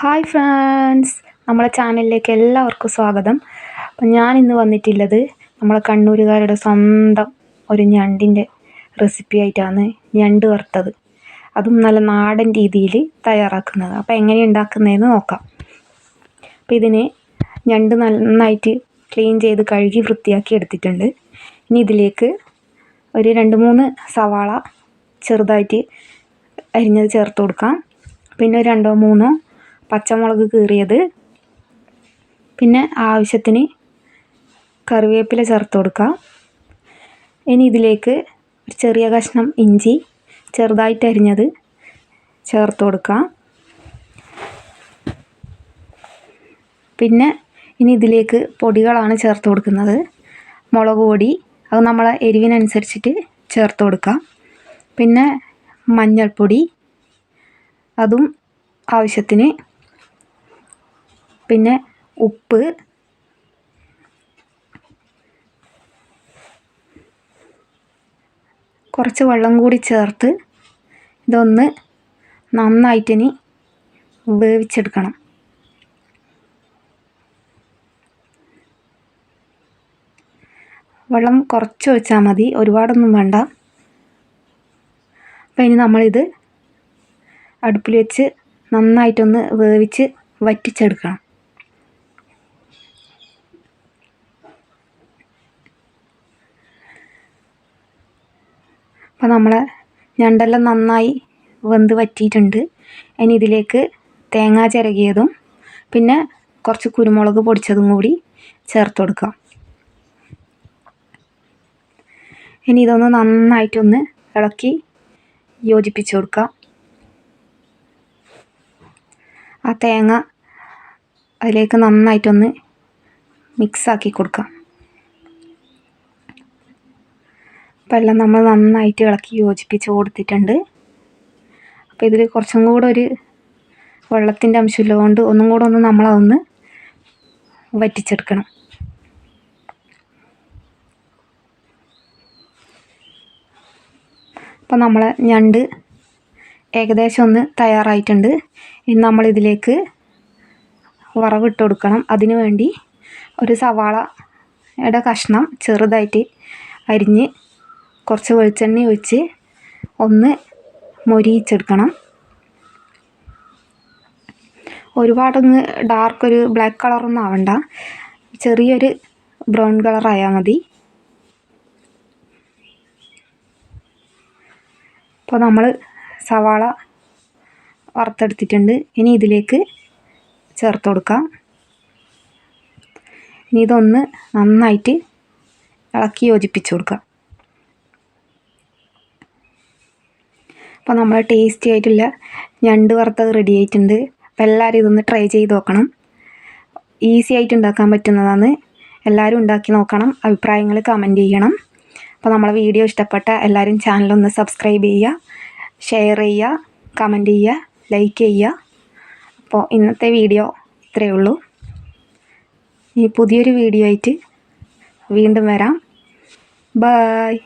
Hi friends നമ്മളെ ചാനലിലേക്ക് എല്ലാവർക്കും സ്വാഗതം. അപ്പം ഞാൻ ഇന്ന് വന്നിട്ടുള്ളത് നമ്മളെ കണ്ണൂരുകാരുടെ സ്വന്തം ഒരു ഞണ്ടിന്റെ റെസിപ്പി ആയിട്ടാണ് ഞണ്ട് വറുത്തത്. അതും നല്ല നാടൻ രീതിയിൽ തയ്യാറാക്കുന്നത്. അപ്പോൾ എങ്ങനെ ഉണ്ടാക്കുന്നതെന്ന് നോക്കാം. അപ്പം ഇതിനെ ഞണ്ട് നന്നായിട്ട് ക്ലീൻ ചെയ്ത് കഴുകി വൃത്തിയാക്കി എടുത്തിട്ടുണ്ട്. ഇനി ഇതിലേക്ക് ഒരു രണ്ട് മൂന്ന് സവാള ചെറുതായിട്ട് അരിഞ്ഞത് ചേർത്ത് കൊടുക്കാം. പിന്നെ രണ്ടോ മൂന്നോ പച്ചമുളക് കീറിയത്. പിന്നെ ആവശ്യത്തിന് കറിവേപ്പില ചേർത്ത് കൊടുക്കാം. ഇനി ഇതിലേക്ക് ഒരു ചെറിയ കഷ്ണം ഇഞ്ചി ചെറുതായിട്ട് അരിഞ്ഞത് ചേർത്ത് കൊടുക്കാം. പിന്നെ ഇനി ഇതിലേക്ക് പൊടികളാണ് ചേർത്ത് കൊടുക്കുന്നത്. മുളക് പൊടി അത് നമ്മളെ എരിവിനനുസരിച്ചിട്ട് ചേർത്ത് കൊടുക്കാം. പിന്നെ മഞ്ഞൾപ്പൊടി അതും ആവശ്യത്തിന് പിന്നെ ഉപ്പ്. കുറച്ച് വെള്ളം കൂടി ചേർത്ത് ഇതൊന്ന് നന്നായിട്ടിനി വേവിച്ചെടുക്കണം. വെള്ളം കുറച്ച് ഒഴിച്ചാൽ മതി ഒരുപാടൊന്നും വേണ്ട. അപ്പോൾ ഇനി നമ്മളിത് അടുപ്പിൽ വെച്ച് നന്നായിട്ടൊന്ന് വേവിച്ച് വറ്റിച്ചെടുക്കണം. അപ്പോൾ നമ്മളെ ഞണ്ടെല്ലാം നന്നായി വെന്ത് വറ്റിയിട്ടുണ്ട്. ഇനി ഇതിലേക്ക് തേങ്ങ ചിരകിയതും പിന്നെ കുറച്ച് കുരുമുളക് പൊടിച്ചതും കൂടി ചേർത്ത് കൊടുക്കാം. ഇനി ഇതൊന്ന് നന്നായിട്ടൊന്ന് ഇളക്കി യോജിപ്പിച്ച് കൊടുക്കാം. ആ തേങ്ങ അതിലേക്ക് നന്നായിട്ടൊന്ന് മിക്സാക്കി കൊടുക്കാം. എല്ലാം നമ്മൾ നന്നായിട്ട് ഇളക്കി യോജിപ്പിച്ച് കൊടുത്തിട്ടുണ്ട്. അപ്പോൾ ഇതിൽ കുറച്ചും കൂടെ ഒരു വെള്ളത്തിന്റെ അംശമുള്ളതുകൊണ്ട് ഒന്നും കൂടെ ഒന്ന് നമ്മളതൊന്ന് വറ്റിച്ചെടുക്കണം. അപ്പോൾ നമ്മൾ ഞണ്ട് ഏകദേശം ഒന്ന് തയ്യാറായിട്ടുണ്ട്. ഇനി നമ്മളിതിലേക്ക് വറവിട്ട് കൊടുക്കണം. അതിനു വേണ്ടി ഒരു സവാളയുടെ കഷ്ണം ചെറുതായിട്ട് അരിഞ്ഞ് കുറച്ച് വെളിച്ചെണ്ണ ഒഴിച്ച് ഒന്ന് മൊരിയിച്ചെടുക്കണം. ഒരുപാടൊന്ന് ഡാർക്ക് ഒരു ബ്ലാക്ക് കളറൊന്നും ആവണ്ട. ചെറിയൊരു ബ്രൗൺ കളറായാൽ മതി. അപ്പോൾ നമ്മൾ സവാള വറുത്തെടുത്തിട്ടുണ്ട്. ഇനി ഇതിലേക്ക് ചേർത്ത് കൊടുക്കാം. ഇനി ഇതൊന്ന് നന്നായിട്ട് ഇളക്കി യോജിപ്പിച്ച് കൊടുക്കാം. അപ്പോൾ നമ്മൾ ടേസ്റ്റി ആയിട്ടുള്ള ഞണ്ട് വറുത്തത് റെഡി ആയിട്ടുണ്ട്. അപ്പോൾ എല്ലാവരും ഇതൊന്ന് ട്രൈ ചെയ്ത് നോക്കണം. ഈസി ആയിട്ട് ഉണ്ടാക്കാൻ പറ്റുന്നതാണ്. എല്ലാവരും ഉണ്ടാക്കി നോക്കണം. അഭിപ്രായങ്ങൾ കമന്റ് ചെയ്യണം. അപ്പോൾ നമ്മളെ വീഡിയോ ഇഷ്ടപ്പെട്ട എല്ലാവരും ചാനലൊന്ന് സബ്സ്ക്രൈബ് ചെയ്യുക. ഷെയർ ചെയ്യുക. കമന്റ് ചെയ്യുക. ലൈക്ക് ചെയ്യുക. അപ്പോൾ ഇന്നത്തെ വീഡിയോ ഇത്രയേ ഉള്ളൂ. ഈ പുതിയൊരു വീഡിയോ ആയിട്ട് വീണ്ടും വരാം. ബായ്